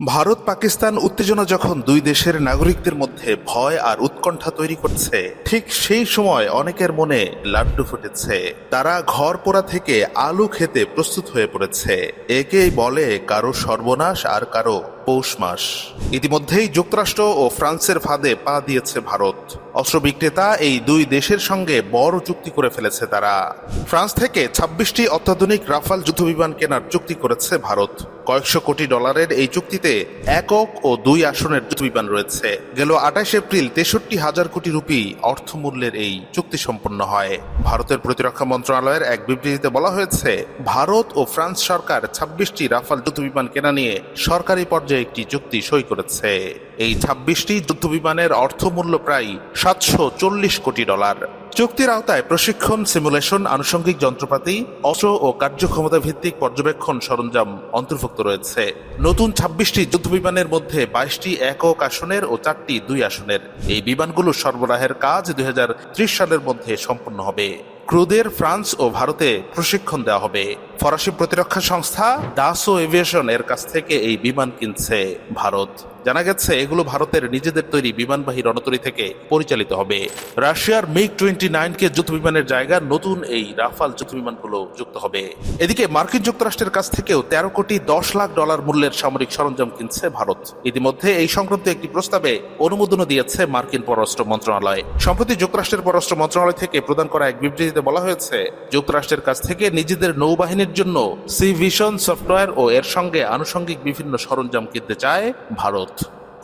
ভারত, পাকিস্তান উত্তেজনা যখন দুই দেশের নাগরিকদের মধ্যে ভয় আর উৎকণ্ঠা তৈরি করছে, ঠিক সেই সময় অনেকের মনে লাড্ডু ফুটেছে। তারা ঘর পোড়া থেকে আলু খেতে প্রস্তুত হয়ে পড়েছে। একেই বলে কারও সর্বনাশ আর কারও পৌষ মাস। ইতিমধ্যেই যুক্তরাষ্ট্র ও ফ্রান্সের ফাঁদে পা দিয়েছে ভারত। অস্ত্র বিক্রেতা এই দুই দেশের সঙ্গে বড় চুক্তি করে ফেলেছে তারা। ফ্রান্স থেকে ছাব্বিশটি অত্যাধুনিক রাফাল যুদ্ধবিমান কেনার চুক্তি করেছে ভারত। কয়েকশো কোটি ডলারের এই চুক্তিতে একক ও দুই আসনের বিমান রয়েছে। গেল আঠাশ এপ্রিল তেষট্টি হাজার কোটি রুপি অর্থমূল্যের এই চুক্তি সম্পন্ন হয়। ভারতের প্রতিরক্ষা মন্ত্রণালয়ের এক বিবৃতিতে বলা হয়েছে, ভারত ও ফ্রান্স সরকার ছাব্বিশটি রাফাল যুদ্ধবিমান কেনা নিয়ে সরকারি পর্যায়ে একটি চুক্তি সই করেছে। এই ছাব্বিশটি যুদ্ধ যুদ্ধবিমানের অর্থমূল্য প্রায় সাতশো চল্লিশ কোটি ডলার। চুক্তির আওতায় প্রশিক্ষণ, সিমুলেশন, আনুষঙ্গিক যন্ত্রপাতি, অস্ত্র ও কার্যক্ষমতা ভিত্তিক পর্যবেক্ষণ সরঞ্জাম অন্তর্ভুক্ত রয়েছে। নতুন ছাব্বিশটি যুদ্ধবিমানের মধ্যে বাইশটি একক আসনের ও চারটি দুই আসনের। এই বিমানগুলো সরবরাহের কাজ দুই হাজার ত্রিশ সালের মধ্যে সম্পন্ন হবে। ক্রুদের ফ্রান্স ও ভারতে প্রশিক্ষণ দেওয়া হবে। ফরাসি প্রতিরক্ষা সংস্থা ডাসো এভিয়েশন এর কাছ থেকে এই বিমান কিনছে ভারত। জানা গেছে, এগুলো ভারতের নিজেদের তৈরি বিমানবাহী রণতরী থেকে পরিচালিত হবে। রাশিয়ার মিগ টোয়েন্টি নাইনকে যুদ্ধবিমানের জায়গা, নতুন এই রাফাল যুদ্ধ যুদ্ধবিমানগুলো যুক্ত হবে। এদিকে মার্কিন যুক্তরাষ্ট্রের কাছ থেকেও তেরো কোটি দশ লাখ ডলার মূল্যের সামরিক সরঞ্জাম কিনছে ভারত। ইতিমধ্যে এই সংক্রান্ত একটি প্রস্তাবে অনুমোদনও দিয়েছে মার্কিন পররাষ্ট্র মন্ত্রণালয়। সম্প্রতি যুক্তরাষ্ট্রের পররাষ্ট্র মন্ত্রণালয় থেকে প্রদান করা এক বিবৃতিতে বলা হয়েছে, যুক্তরাষ্ট্রের কাছ থেকে নিজেদের নৌবাহিনীর জন্য সি ভিশন সফটওয়্যার ও এর সঙ্গে আনুষঙ্গিক বিভিন্ন সরঞ্জাম কিনতে চায় ভারত।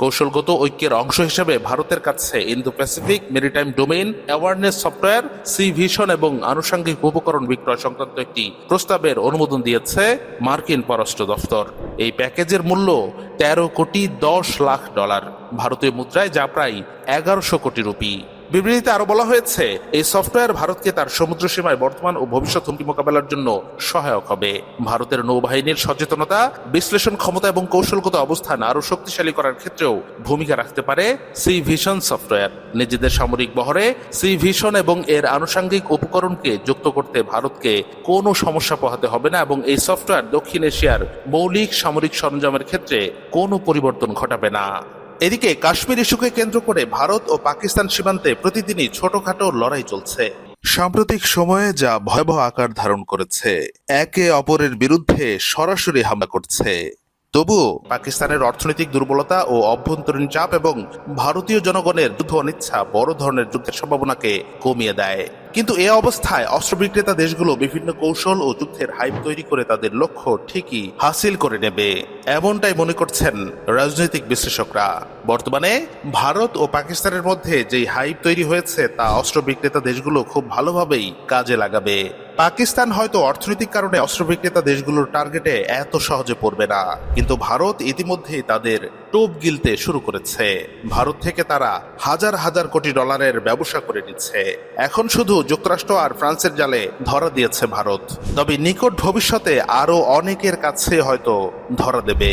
কৌশলগত ঐক্যের অংশ হিসেবে ভারতের কাছে Indo Pacific maritime domain awareness software sea vision এবং আনুষঙ্গিক উপকরণ বিক্রয় সংক্রান্ত একটি প্রস্তাবের অনুমোদন দিয়েছে মার্কিন পররাষ্ট্র দফতর। এই প্যাকেজের মূল্য তেরো কোটি দশ লাখ ডলার। ভারতীয় মুদ্রায় যা প্রায় এগারোশো কোটি রুপি। বিবৃতিতে আরও বলা হয়েছে, এই সফটওয়্যার ভারতকে তার সমুদ্র সীমায় বর্তমান ও ভবিষ্যৎ হুমকি মোকাবেলার জন্য সহায়ক হবে। ভারতের নৌবাহিনীর সচেতনতা, বিশ্লেষণ ক্ষমতা এবং কৌশলগত অবস্থান আরও শক্তিশালী করার ক্ষেত্রেও ভূমিকা রাখতে পারে সি ভিশন সফটওয়্যার। নিজেদের সামরিক বহরে সি ভিশন এবং এর আনুষঙ্গিক উপকরণকে যুক্ত করতে ভারতকে কোনো সমস্যা পোহাতে হবে না এবং এই সফটওয়্যার দক্ষিণ এশিয়ার মৌলিক সামরিক সরঞ্জামের ক্ষেত্রে কোনো পরিবর্তন ঘটাবে না। এদিকে কাশ্মীর ইস্যুকে কেন্দ্র করে ভারত ও পাকিস্তান সীমান্তে প্রতিদিনই ছোটখাটো লড়াই চলছে। সাম্প্রতিক সময়ে যা ভয়াবহ আকার ধারণ করেছে, একে অপরের বিরুদ্ধে সরাসরি হামলা করছে। তবুও পাকিস্তানের অর্থনৈতিক দুর্বলতা ও অভ্যন্তরীণ চাপ এবং ভারতীয় জনগণের যুদ্ধ অনিচ্ছা বড় ধরনের যুদ্ধের সম্ভাবনাকে কমিয়ে দেয়। কিন্তু এ অবস্থায় অস্ত্র বিক্রেতা দেশগুলো বিভিন্ন কৌশল ও যুদ্ধের হাইপ তৈরি করে তাদের লক্ষ্য ঠিকই হাসিল করে নেবে। এমনটাই মনে করছেন রাজনৈতিক বিশ্লেষকরা। বর্তমানে ভারত ও পাকিস্তানের মধ্যে যেই হাইপ তৈরি হয়েছে, তা অস্ত্র বিক্রেতা দেশগুলো খুব ভালোভাবেই কাজে লাগাবে। পাকিস্তান হয়তো অর্থনৈতিক কারণে অস্ত্র বিক্রেতা দেশগুলোর টার্গেটে এত সহজে পড়বে না। কিন্তু ভারত ইতিমধ্যেই তাদের টোপ গিলতে শুরু করেছে। ভারত থেকে তারা হাজার হাজার কোটি ডলারের ব্যবসা করে নিচ্ছে। এখন শুধু যুক্তরাষ্ট্র আর ফ্রান্সের জালে ধরা দিয়েছে ভারত। তবে নিকট ভবিষ্যতে আরও অনেকের কাছে হয়তো ধরা দেবে।